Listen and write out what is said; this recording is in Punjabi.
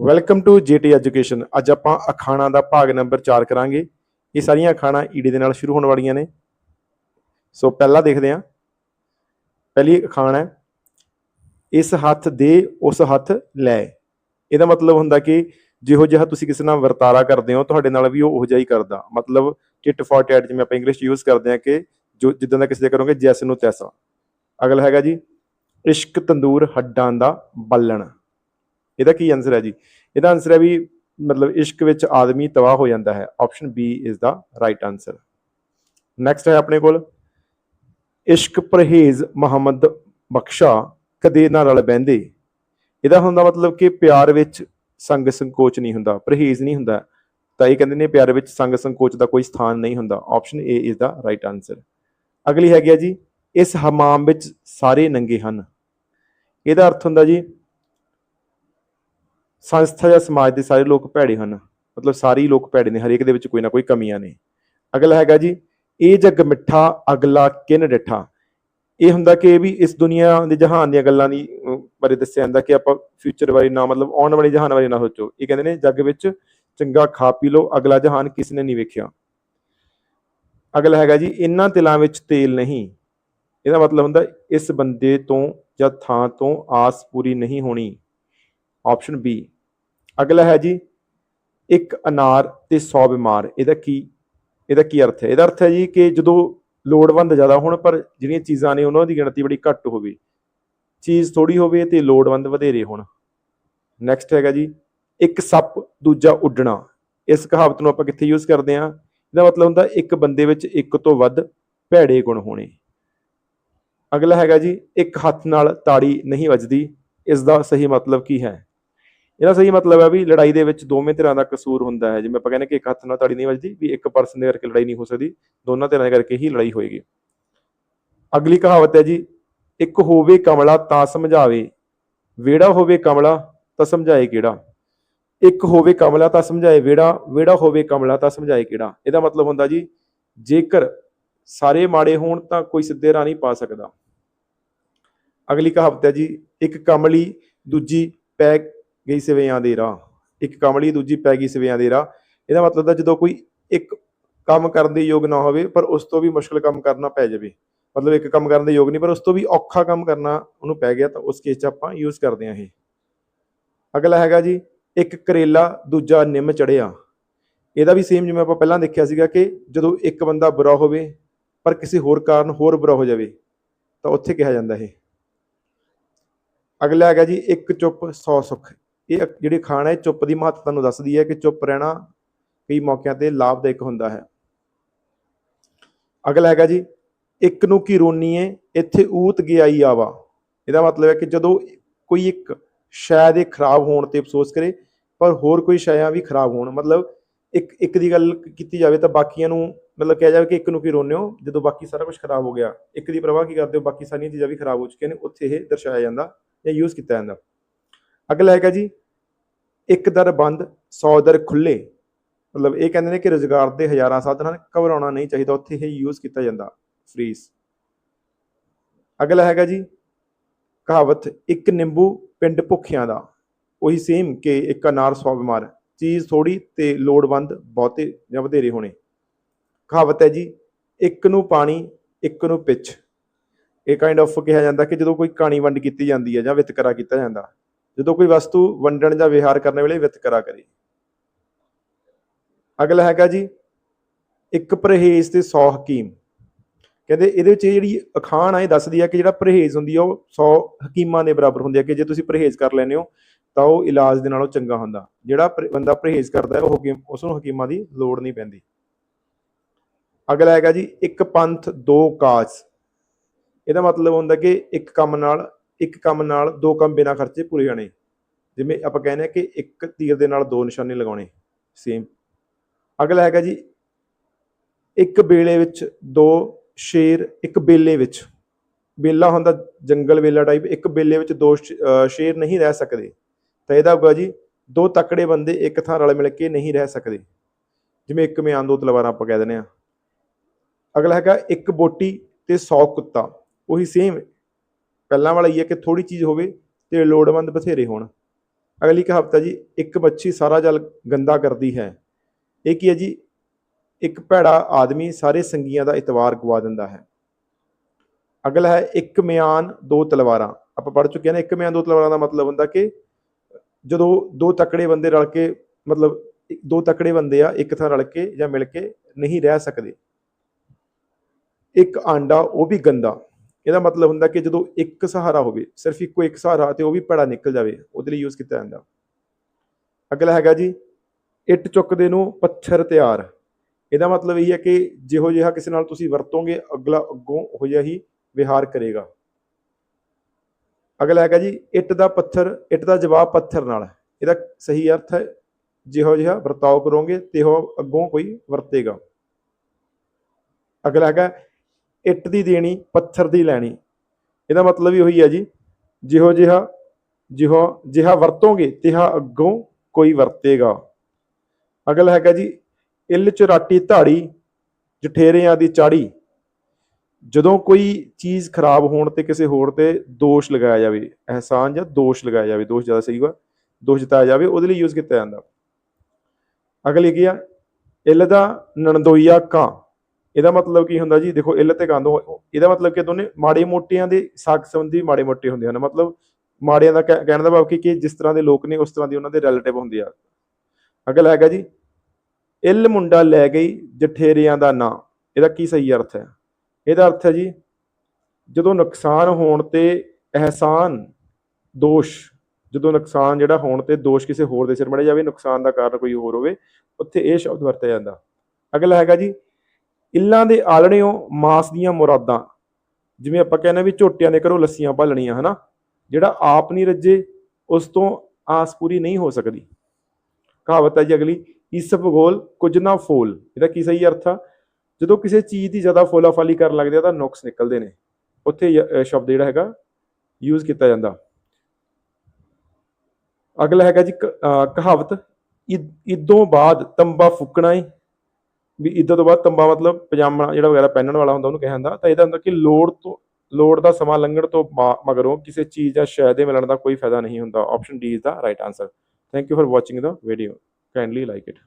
ਵੈਲਕਮ ਟੂ ਜੀਟੀ ਐਜੂਕੇਸ਼ਨ ਅੱਜ ਆਪਾਂ ਅਖਾਣਾ ਦਾ ਭਾਗ ਨੰਬਰ 4 ਕਰਾਂਗੇ। ਇਹ ਸਾਰੀਆਂ ਅਖਾਣਾ ਈੜੇ ਦੇ ਨਾਲ ਸ਼ੁਰੂ ਹੋਣ ਵਾਲੀਆਂ ਨੇ। ਸੋ ਪਹਿਲਾ ਦੇਖਦੇ ਹਾਂ। ਪਹਿਲੀ ਅਖਾਣ ਹੈ, ਇਸ ਹੱਥ ਦੇ ਉਸ ਹੱਥ ਲੈ। ਇਹਦਾ ਮਤਲਬ ਹੁੰਦਾ ਕਿ ਜਿਹੋ ਜਿਹਾ ਤੁਸੀਂ ਕਿਸੇ ਨਾਲ ਵਰਤਾਰਾ ਕਰਦੇ ਹੋ, ਤੁਹਾਡੇ ਨਾਲ ਵੀ ਉਹ ਉਹ ਜਿਹਾ ਹੀ ਕਰਦਾ। ਮਤਲਬ ਟਿਟ ਫॉर ਟੈਟ ਜਿਵੇਂ ਆਪਾਂ ਇੰਗਲਿਸ਼ ਯੂਜ਼ ਕਰਦੇ ਹਾਂ ਕਿ ਜੋ ਜਿੱਦਾਂ ਦਾ ਕਿਸੇ ਦੇ ਕਰੋਗੇ, ਜੈਸ ਨੂੰ ਤੈਸਾ। ਅਗਲਾ ਹੈਗਾ ਜੀ, ਇਸ਼ਕ ਤੰਦੂਰ ਹੱਡਾਂ ਦਾ ਬੱਲਣ। ਇਹਦਾ ਕੀ ਆਨਸਰ ਹੈ ਜੀ? ਇਹਦਾ ਆਨਸਰ ਹੈ ਵੀ ਮਤਲਬ ਇਸ਼ਕ ਵਿੱਚ ਆਦਮੀ ਤਬਾਹ ਹੋ ਜਾਂਦਾ ਹੈ। Option B is the right answer next ਹੈ ਆਪਣੇ ਕੋਲ। ਇਸ਼ਕ ਪਰਹੇਜ਼ ਮੁਹੰਮਦ ਬਖਸ਼ਾ ਕਦੇ ਨਾ ਰਲ ਬਹਿੰਦੇ। ਇਹਦਾ ਹੁੰਦਾ ਮਤਲਬ ਕਿ ਪਿਆਰ ਵਿੱਚ ਸੰਗ ਸੰਕੋਚ ਨਹੀਂ ਹੁੰਦਾ। ਪਰਹੇਜ਼ ਨਹੀਂ ਹੁੰਦਾ। ਤਾਂ ਇਹ ਕਹਿੰਦੇ ਨੇ ਪਿਆਰ ਵਿੱਚ ਸੰਗ ਸੰਕੋਚ ਦਾ ਕੋਈ ਸਥਾਨ ਨਹੀਂ ਹੁੰਦਾ। Option A is the right answer ਅਗਲੀ ਹੈਗੀ ਆ ਜੀ, ਇਸ ਹਮਾਮ ਵਿੱਚ ਸਾਰੇ ਨੰਗੇ ਹਨ। ਇਹਦਾ ਅਰਥ ਹੁੰਦਾ ਜੀ ਸੰਸਥਾ ਜਾਂ ਸਮਾਜ ਦੇ ਸਾਰੇ ਲੋਕ ਭੈੜੇ ਹਨ। ਮਤਲਬ ਸਾਰੇ ਲੋਕ ਭੈੜੇ ਨੇ, ਹਰੇਕ ਦੇ ਵਿੱਚ ਕੋਈ ਨਾ ਕੋਈ ਕਮੀਆਂ ਨੇ। ਅਗਲਾ ਹੈਗਾ ਜੀ, ਇਹ ਜਗ ਮਿੱਠਾ, ਅਗਲਾ ਕਿਨ ਡਿਠਾ। ਇਹ ਹੁੰਦਾ ਕਿ ਵੀ ਇਸ ਦੁਨੀਆ ਦੇ ਜਹਾਨ ਦੀਆਂ ਗੱਲਾਂ ਦੀ ਬਾਰੇ ਦੱਸਿਆ ਜਾਂਦਾ ਕਿ ਆਪਾਂ ਫਿਊਚਰ ਬਾਰੇ ਨਾ, ਮਤਲਬ ਆਉਣ ਵਾਲੇ ਜਹਾਨ ਬਾਰੇ ਨਾ ਸੋਚੋ। ਇਹ ਕਹਿੰਦੇ ਨੇ, ਜੱਗ ਵਿੱਚ ਚੰਗਾ ਖਾ ਪੀ ਲਓ, ਅਗਲਾ ਜਹਾਨ ਕਿਸ ਨੇ ਨਹੀਂ ਵੇਖਿਆ। ਅਗਲਾ ਹੈਗਾ ਜੀ, ਇਹਨਾਂ ਤਿਲਾਂ ਵਿੱਚ ਤੇਲ ਨਹੀਂ। ਇਹਦਾ ਮਤਲਬ ਹੁੰਦਾ ਇਸ ਬੰਦੇ ਤੋਂ ਜਾਂ ਥਾਂ ਤੋਂ ਆਸ ਪੂਰੀ ਨਹੀਂ ਹੋਣੀ। ਆਪਸ਼ਨ ਬੀ ਅਗਲਾ ਹੈ ਜੀ, ਇੱਕ ਅਨਾਰ ਤੇ 100 ਬਿਮਾਰ, ਇਹਦਾ ਕੀ ਇਹਦਾ ਕੀ ਅਰਥ ਹੈ? ਇਹਦਾ ਅਰਥ ਹੈ ਜੀ ਕਿ ਜਦੋਂ ਲੋੜਵੰਦ ਜ਼ਿਆਦਾ ਹੋਣ, ਪਰ ਜਿਹੜੀਆਂ ਚੀਜ਼ਾਂ ਨੇ ਉਹਨਾਂ ਦੀ ਗਿਣਤੀ ਬੜੀ ਘੱਟ ਹੋਵੇ, ਚੀਜ਼ ਥੋੜੀ ਹੋਵੇ ਤੇ ਲੋੜਵੰਦ ਵਧੇਰੇ ਹੋਣ। ਨੈਕਸਟ ਹੈਗਾ ਜੀ, ਇੱਕ ਸੱਪ, ਦੂਜਾ ਉੱਡਣਾ। ਇਸ ਕਹਾਵਤ ਨੂੰ ਆਪਾਂ ਕਿੱਥੇ ਯੂਜ਼ ਕਰਦੇ ਹਾਂ? ਇਹਦਾ ਮਤਲਬ ਹੁੰਦਾ ਇੱਕ ਬੰਦੇ ਵਿੱਚ ਇੱਕ ਤੋਂ ਵੱਧ ਭੈੜੇ ਗੁਣ ਹੋਣੇ। ਅਗਲਾ ਹੈਗਾ ਜੀ, ਇੱਕ ਹੱਥ ਨਾਲ ਤਾੜੀ ਨਹੀਂ ਵੱਜਦੀ, ਇਸ ਦਾ ਸਹੀ ਮਤਲਬ ਕੀ ਹੈ? ਇਹਦਾ ਸਹੀ ਮਤਲਬ ਹੈ ਵੀ ਲੜਾਈ ਦੇ ਵਿੱਚ ਦੋਵੇਂ ਧਿਰਾਂ ਦਾ ਕਸੂਰ ਹੁੰਦਾ ਹੈ। ਜਿਵੇਂ ਆਪਾਂ ਕਹਿੰਦੇ ਕਿ ਇੱਕ ਹੱਥ ਨਾਲ ਤਾੜੀ ਨਹੀਂ ਵੱਜਦੀ, ਵੀ ਇੱਕ ਪਰਸਨ ਦੇ ਕਰਕੇ ਲੜਾਈ ਨਹੀਂ ਹੋ ਸਕਦੀ, ਦੋਨਾਂ ਧਿਰਾਂ ਦੇ ਕਰਕੇ ਹੀ ਲੜਾਈ ਹੋਏਗੀ। ਅਗਲੀ ਕਹਾਵਤ ਹੈ ਜੀ, ਇੱਕ ਹੋਵੇ ਕਮਲਾ ਤਾਂ ਸਮਝਾਵੇ ਵੇੜਾ ਹੋਵੇ ਕਮਲਾ ਤਾਂ ਸਮਝਾਏ ਕਿਹੜਾ? ਇੱਕ ਹੋਵੇ ਕਮਲਾ ਤਾਂ ਸਮਝਾਏ ਵੇੜਾ ਵੇੜਾ ਹੋਵੇ ਕਮਲਾ ਤਾਂ ਸਮਝਾਏ ਕਿਹੜਾ? ਇਹਦਾ ਮਤਲਬ ਹੁੰਦਾ ਜੀ, ਜੇਕਰ ਸਾਰੇ ਮਾੜੇ ਹੋਣ ਤਾਂ ਕੋਈ ਸਿੱਧੇ ਰਾਹ ਨਹੀਂ ਪਾ ਸਕਦਾ। ਅਗਲੀ ਕਹਾਵਤ ਹੈ ਜੀ, ਇੱਕ ਕਮਲੀ ਦੂਜੀ ਪੈ ਗਈ ਸਿਵਿਆਂ ਦੇ ਰਾਹ। ਇੱਕ ਕਮਲੀ, ਦੂਜੀ ਪੈ ਗਈ ਸਿਵਿਆਂ ਦੇ ਰਾਹ। ਇਹਦਾ ਮਤਲਬ ਹੈ ਜਦੋਂ ਕੋਈ ਇੱਕ ਕੰਮ ਕਰਨ ਦੇ ਯੋਗ ਨਾ ਹੋਵੇ, ਪਰ ਉਸ ਤੋਂ ਵੀ ਮੁਸ਼ਕਲ ਕੰਮ ਕਰਨਾ ਪੈ ਜਾਵੇ। ਮਤਲਬ ਇੱਕ ਕੰਮ ਕਰਨ ਦੇ ਯੋਗ ਨਹੀਂ, ਪਰ ਉਸ ਤੋਂ ਵੀ ਔਖਾ ਕੰਮ ਕਰਨਾ ਉਹਨੂੰ ਪੈ ਗਿਆ ਤਾਂ ਉਸ ਕੇਸ 'ਚ ਆਪਾਂ ਯੂਜ਼ ਕਰਦੇ ਹਾਂ ਇਹ। ਅਗਲਾ ਹੈਗਾ ਜੀ, ਇੱਕ ਕਰੇਲਾ, ਦੂਜਾ ਨਿੰਮ ਚੜਿਆ। ਇਹਦਾ ਵੀ ਸੇਮ ਜਿਵੇਂ ਆਪਾਂ ਪਹਿਲਾਂ ਦੇਖਿਆ ਸੀਗਾ ਕਿ ਜਦੋਂ ਇੱਕ ਬੰਦਾ ਬੁਰਾ ਹੋਵੇ, ਪਰ ਕਿਸੇ ਹੋਰ ਕਾਰਨ ਹੋਰ ਬੁਰਾ ਹੋ ਜਾਵੇ, ਤਾਂ ਉੱਥੇ ਕਿਹਾ ਜਾਂਦਾ ਇਹ। ਅਗਲਾ ਹੈਗਾ ਜੀ, ਇੱਕ ਚੁੱਪ 100 ਸੁੱਖ। ਇਹ ਅਕ- ਜਿਹੜੀ ਖਾਣਾ ਹੈ ਚੁੱਪ ਦੀ ਮਹੱਤਤਾ ਨੂੰ ਦੱਸਦੀ ਹੈ ਕਿ ਚੁੱਪ ਰਹਿਣਾ ਕਈ ਮੌਕਿਆਂ ਤੇ ਲਾਭਦਾਇਕ ਹੁੰਦਾ ਹੈ। ਅਗਲਾ ਹੈਗਾ ਜੀ, ਇੱਕ ਨੂੰ ਕੀ ਰੋਨੀਏ ਇੱਥੇ ਊਤ ਗਿਆਈ ਆਵਾ। ਇਹਦਾ ਮਤਲਬ ਹੈ ਕਿ ਜਦੋਂ ਕੋਈ ਇੱਕ ਸ਼ਾਇਦ ਇਹ ਖਰਾਬ ਹੋਣ ਤੇ ਅਫਸੋਸ ਕਰੇ, ਪਰ ਹੋਰ ਕੋਈ ਸ਼ਾਇਆਂ ਵੀ ਖਰਾਬ ਹੋਣ, ਮਤਲਬ ਇੱਕ ਇੱਕ ਦੀ ਗੱਲ ਕੀਤੀ ਜਾਵੇ ਤਾਂ ਬਾਕੀਆਂ ਨੂੰ ਮਤਲਬ ਕਿਹਾ ਜਾਵੇ ਕਿ ਇੱਕ ਨੂੰ ਕੀ ਰੋਨੇ ਹੋ, ਜਦੋਂ ਬਾਕੀ ਸਾਰਾ ਕੁਝ ਖਰਾਬ ਹੋ ਗਿਆ। ਇੱਕ ਦੀ ਪਰਵਾਹ ਕੀ ਕਰਦੇ ਹੋ, ਬਾਕੀ ਸਾਰੀਆਂ ਚੀਜ਼ਾਂ ਵੀ ਖਰਾਬ ਹੋ ਚੁੱਕੀਆਂ ਨੇ, ਉੱਥੇ ਇਹ ਦਰਸਾਇਆ ਜਾਂਦਾ ਜਾਂ ਯੂਜ਼ ਕੀਤਾ ਜਾਂਦਾ। ਅਗਲਾ ਹੈਗਾ ਜੀ, ਇੱਕ ਦਰ ਬੰਦ 100 ਦਰ ਖੁੱਲੇ ਮਤਲਬ ਇਹ ਕਹਿੰਦੇ ਨੇ ਕਿ ਰੋਜ਼ਗਾਰ ਦੇ ਹਜ਼ਾਰਾਂ ਸਾਧਨ ਹਨ ਘਬਰਾਉਣਾ ਨਹੀਂ ਚਾਹੀਦਾ, ਉੱਥੇ ਇਹ ਯੂਜ਼ ਕੀਤਾ ਜਾਂਦਾ ਫਰੀਜ਼ ਅਗਲਾ ਹੈਗਾ ਜੀ, ਕਹਾਵਤ, ਇੱਕ ਨਿੰਬੂ ਪਿੰਡ ਭੁੱਖਿਆਂ ਦਾ। ਉਹੀ ਸੇਮ ਕਿ ਇੱਕ ਅਨਾਰ 100 ਬਿਮਾਰ। ਚੀਜ਼ ਥੋੜੀ ਤੇ ਲੋੜਵੰਦ, ਬਹੁਤੇ ਜਾਂ ਵਧੇਰੇ ਹੋਣੇ। ਕਹਾਵਤ ਹੈ ਜੀ, ਇੱਕ ਨੂੰ ਪਾਣੀ, ਇੱਕ ਨੂੰ ਪਿੱਛ। ਇਹ ਕਾਈਂਡ ਆਫ ਕਿਹਾ ਜਾਂਦਾ ਕਿ ਜਦੋਂ ਕੋਈ ਕਹਾਣੀ ਵੰਡ ਕੀਤੀ ਜਾਂਦੀ ਹੈ ਜਾਂ ਵਿਤਕਰਾ ਕੀਤਾ ਜਾਂਦਾ। ਜਦੋਂ ਕੋਈ ਵਸਤੂ ਵੰਡਣ ਜਾਂ ਵਿਹਾਰ ਕਰਨ ਵੇਲੇ ਵਿਤਕਰਾ ਕਰੇ ਅਗਲਾ ਹੈਗਾ ਜੀ, ਇੱਕ ਪਰਹੇਜ਼ ਤੇ 100 ਹਕੀਮ। ਕਹਿੰਦੇ ਇਹਦੇ ਵਿੱਚ ਇਹ ਜਿਹੜੀ ਅਖਾਣ ਆ, ਇਹ ਦੱਸਦੀ ਹੈ ਕਿ ਜਿਹੜਾ ਪਰਹੇਜ਼ ਹੁੰਦੀ ਆ, ਉਹ 100 ਹਕੀਮਾਂ ਦੇ ਬਰਾਬਰ ਹੁੰਦੀ ਹੈ ਕਿ ਜੇ ਤੁਸੀਂ ਪਰਹੇਜ਼ ਕਰ ਲੈਂਦੇ ਹੋ, ਤਾਂ ਉਹ ਇਲਾਜ ਦੇ ਨਾਲੋਂ ਚੰਗਾ ਹੁੰਦਾ। ਜਿਹੜਾ ਪਰ- ਬੰਦਾ ਪਰਹੇਜ਼ ਕਰਦਾ ਹੈ, ਉਹ ਹਕੀਮ ਉਸ ਨੂੰ ਹਕੀਮਾਂ ਦੀ ਲੋੜ ਨਹੀਂ ਪੈਂਦੀ। ਅਗਲਾ ਹੈਗਾ ਜੀ, ਇੱਕ ਪੰਥ, ਦੋ ਕਾਜ। ਇਹਦਾ ਮਤਲਬ ਹੁੰਦਾ ਕਿ ਇੱਕ ਕੰਮ ਨਾਲ ਇੱਕ ਕੰਮ ਨਾਲ ਦੋ ਕੰਮ ਬਿਨਾਂ ਖਰਚੇ ਪੂਰੇ ਹੋਣੇ ਜਿਵੇਂ ਆਪਾਂ ਕਹਿੰਦੇ ਆ ਕਿ ਇੱਕ ਤੀਰ ਦੇ ਨਾਲ ਦੋ ਨਿਸ਼ਾਨੇ ਲਗਾਉਣੇ ਸੇਮ ਅਗਲਾ ਹੈਗਾ ਜੀ, ਇੱਕ ਬੇਲੇ ਵਿੱਚ ਦੋ ਸ਼ੇਰ, ਇੱਕ ਬੇਲੇ ਵਿੱਚ। ਬੇਲਾ ਹੁੰਦਾ ਜੰਗਲ ਵੇਲਾ ਟਾਈਪ ਇੱਕ ਬੇਲੇ ਵਿੱਚ ਦੋ ਸ਼ੇਰ ਨਹੀਂ ਰਹਿ ਸਕਦੇ। ਤਾਂ ਇਹਦਾ ਹੋਊਗਾ ਜੀ, ਦੋ ਤਕੜੇ ਬੰਦੇ ਇੱਕ ਥਾਂ ਰਲ ਮਿਲ ਕੇ ਨਹੀਂ ਰਹਿ ਸਕਦੇ। ਜਿਵੇਂ ਇੱਕ ਮਿਆਨ ਦੋ ਤਲਵਾਰਾਂ ਆਪਾਂ ਕਹਿ ਦਿੰਦੇ ਆ ਅਗਲਾ ਹੈਗਾ ਇੱਕ ਬੋਟੀ ਤੇ 100 ਕੁੱਤਾ, ਉਹੀ ਸੇਮ ਪਹਿਲਾਂ ਵਾਲਾ ਹੀ ਹੈ ਕਿ ਥੋੜੀ ਚੀਜ਼ ਹੋਵੇ ਤੇ ਲੋੜਵੰਦ ਬਥੇਰੇ ਹੋਣ। ਅਗਲੀ ਕਹਾਵਤ ਹੈ ਜੀ, ਇੱਕ ਮੱਛੀ ਸਾਰਾ ਜਲ ਗੰਦਾ ਕਰਦੀ ਹੈ। ਇਹ ਕੀ ਹੈ ਜੀ? ਇੱਕ ਭੈੜਾ ਆਦਮੀ ਸਾਰੇ ਸੰਗੀਆਂ ਦਾ ਇਤਵਾਰ ਗਵਾ ਦਿੰਦਾ ਹੈ। ਅਗਲਾ ਹੈ, ਇੱਕ ਮਿਆਨ, ਦੋ ਤਲਵਾਰਾਂ। ਆਪਾਂ ਪੜ੍ਹ ਚੁੱਕੇ ਹਾਂ ਇੱਕ ਮਿਆਨ, ਦੋ ਤਲਵਾਰਾਂ ਦਾ ਮਤਲਬ ਹੁੰਦਾ ਕਿ ਜਦੋਂ ਦੋ ਤਕੜੇ ਬੰਦੇ ਰਲ ਕੇ, ਮਤਲਬ ਦੋ ਤਕੜੇ ਬੰਦੇ ਆ, ਇੱਕ ਥਾਂ ਰਲ ਕੇ ਜਾਂ ਮਿਲ ਕੇ ਨਹੀਂ ਰਹਿ ਸਕਦੇ। ਇੱਕ ਆਂਡਾ, ਉਹ ਵੀ ਗੰਦਾ। ਇਹਦਾ ਮਤਲਬ ਹੁੰਦਾ ਕਿ ਜਦੋਂ ਇੱਕ ਸਹਾਰਾ ਹੋਵੇ, ਸਿਰਫ ਇੱਕੋ ਇੱਕ ਸਹਾਰਾ ਤੇ ਉਹ ਵੀ ਭੈੜਾ ਨਿਕਲ ਜਾਵੇ, ਉਹਦੇ ਲਈ ਯੂਜ਼ ਕੀਤਾ ਜਾਂਦਾ। ਅਗਲਾ ਹੈਗਾ ਜੀ, ਇੱਟ ਚੁੱਕਦੇ ਨੂੰ ਪੱਥਰ ਤਿਆਰ। ਇਹਦਾ ਮਤਲਬ ਇਹ ਹੈ ਕਿ ਜਿਹੋ ਜਿਹਾ ਕਿਸੇ ਨਾਲ ਤੁਸੀਂ ਵਰਤੋਗੇ, ਅਗਲਾ ਅੱਗੋਂ ਉਹ ਜਿਹਾ ਹੀ ਵਿਹਾਰ ਕਰੇਗਾ। ਅਗਲਾ ਹੈਗਾ ਜੀ, ਇੱਟ ਦਾ ਪੱਥਰ, ਇੱਟ ਦਾ ਜਵਾਬ ਪੱਥਰ ਨਾਲ। ਇਹਦਾ ਸਹੀ ਅਰਥ ਹੈ, ਜਿਹੋ ਜਿਹਾ ਵਰਤਾਓ ਕਰੋਗੇ ਤੇ ਉਹ ਅੱਗੋਂ ਕੋਈ ਵਰਤੇਗਾ। ਅਗਲਾ ਹੈਗਾ ਇੱਟ ਦੀ ਦੇਣੀ, ਪੱਥਰ ਦੀ ਲੈਣੀ। ਇਹਦਾ ਮਤਲਬ ਹੀ ਉਹੀ ਹੈ ਜੀ, ਜਿਹੋ ਜਿਹਾ ਜਿਹੋ ਜਿਹਾ ਵਰਤੋਗੇ, ਤਿਹਾ ਅੱਗੋਂ ਕੋਈ ਵਰਤੇਗਾ। ਅਗਲਾ ਹੈਗਾ ਜੀ, ਇੱਲ ਚੁਰਾਟੀ ਧਾੜੀ, ਜਠੇਰਿਆਂ ਦੀ ਚਾੜੀ। ਜਦੋਂ ਕੋਈ ਚੀਜ਼ ਖਰਾਬ ਹੋਣ ਤੇ ਕਿਸੇ ਹੋਰ ਤੇ ਦੋਸ਼ ਲਗਾਇਆ ਜਾਵੇ, ਅਹਿਸਾਨ ਜਾਂ ਦੋਸ਼ ਲਗਾਇਆ ਜਾਵੇ, ਦੋਸ਼ ਜ਼ਿਆਦਾ ਸਹੀ ਹੋਗਾ ਦੋਸ਼ ਜਤਾਇਆ ਜਾਵੇ, ਉਹਦੇ ਲਈ ਯੂਜ਼ ਕੀਤਾ ਜਾਂਦਾ। ਅਗਲੀ ਕੀ ਆ, ਇੱਲ ਦਾ ਨਣਦੋਈਆ ਕਾਂ ਇਹਦਾ ਮਤਲਬ ਕੀ ਹੁੰਦਾ ਜੀ, ਦੇਖੋ ਇੱਲ ਤੇ ਗੰਦ ਇਹਦਾ ਮਤਲਬ ਕਿ ਦੋਨੇ ਮਾੜੇ ਮੋਟਿਆਂ ਦੇ ਸਾਕ ਸੰਬੰਧੀ ਮਾੜੇ ਮੋਟੇ ਹੁੰਦੇ ਹਨ। ਮਤਲਬ ਮਾੜਿਆਂ ਦਾ ਕਹਿ- ਕਹਿਣ ਦਾ ਭਾਵ ਕਿ ਜਿਸ ਤਰ੍ਹਾਂ ਦੇ ਲੋਕ ਨੇ, ਉਸ ਤਰ੍ਹਾਂ ਦੀ ਉਹਨਾਂ ਦੇ ਰਿਲੇਟਿਵ ਹੁੰਦੇ ਆ। ਅਗਲਾ ਹੈਗਾ ਜੀ, ਇੱਲ ਮੁੰਡਾ ਲੈ ਗਈ ਜਠੇਰਿਆਂ ਦਾ ਨਾਂ। ਇਹਦਾ ਕੀ ਸਹੀ ਅਰਥ ਹੈ? ਇਹਦਾ ਅਰਥ ਹੈ ਜੀ, ਜਦੋਂ ਨੁਕਸਾਨ ਹੋਣ ਤੇ ਅਹਿਸਾਨ, ਦੋਸ਼, ਜਦੋਂ ਨੁਕਸਾਨ ਜਿਹੜਾ ਹੋਣ ਤੇ ਦੋਸ਼ ਕਿਸੇ ਹੋਰ ਦੇ ਸਿਰ ਮੜਿਆ ਜਾਵੇ, ਨੁਕਸਾਨ ਦਾ ਕਾਰਨ ਕੋਈ ਹੋਰ ਹੋਵੇ, ਉੱਥੇ ਇਹ ਸ਼ਬਦ ਵਰਤਿਆ ਜਾਂਦਾ। ਅਗਲਾ ਹੈਗਾ ਜੀ ਇੱਲਾਂ ਦੇ ਆਲਣਿਓ ਮਾਸ ਦੀਆਂ ਮੁਰਾਦਾਂ, ਜਿਵੇਂ ਆਪਾਂ ਕਹਿੰਦੇ ਵੀ ਝੋਟਿਆਂ ਦੇ ਘਰੋਂ ਲੱਸੀਆਂ ਭਾਲਣੀਆਂ, ਹਨਾ? ਜਿਹੜਾ ਆਪ ਨਹੀਂ ਰੱਜੇ, ਉਸ ਤੋਂ ਆਸ ਪੂਰੀ ਨਹੀਂ ਹੋ ਸਕਦੀ। ਕਹਾਵਤ ਹੈ ਜੀ ਅਗਲੀ, ਇਸ ਭੂਗੋਲ ਕੁਝ ਨਾ ਫੋਲ। ਇਹਦਾ ਕੀ ਸਹੀ ਅਰਥ ਆ? ਜਦੋਂ ਕਿਸੇ ਚੀਜ਼ ਦੀ ਜ਼ਿਆਦਾ ਫੋਲਾਫਾਲੀ ਕਰਨ ਲੱਗਦੇ ਆ ਤਾਂ ਨੁਕਸ ਨਿਕਲਦੇ ਨੇ। ਉੱਥੇ ਸ਼ਬਦ ਜਿਹੜਾ ਹੈਗਾ ਯੂਜ਼ ਕੀਤਾ ਜਾਂਦਾ। ਅਗਲਾ ਹੈਗਾ ਜੀ ਕਹਾਵਤ ਇਦ- ਇਦੋਂ ਬਾਅਦ ਤੰਬਾ ਫੁੱਕਣਾ ਏ। ਵੀ ਇਦੋਂ ਤੋਂ ਬਾਅਦ ਤੰਬਾ ਮਤਲਬ ਪਜਾਮਾ ਜਿਹੜਾ ਵਗੈਰਾ ਪਹਿਨਣ ਵਾਲਾ ਹੁੰਦਾ ਉਹਨੂੰ ਕਿਹਾ ਜਾਂਦਾ। ਤਾਂ ਇਹਦਾ ਹੁੰਦਾ ਕਿ ਲੋੜ ਤੋਂ, ਲੋੜ ਦਾ ਸਮਾਂ ਲੰਘਣ ਤੋਂ ਬਾ- ਮਗਰੋਂ ਕਿਸੇ ਚੀਜ਼ ਜਾਂ ਸ਼ੈ ਦੇ ਮਿਲਣ ਦਾ ਕੋਈ ਫਾਇਦਾ ਨਹੀਂ ਹੁੰਦਾ। Option D is the right answer thank you for watching the video kindly like it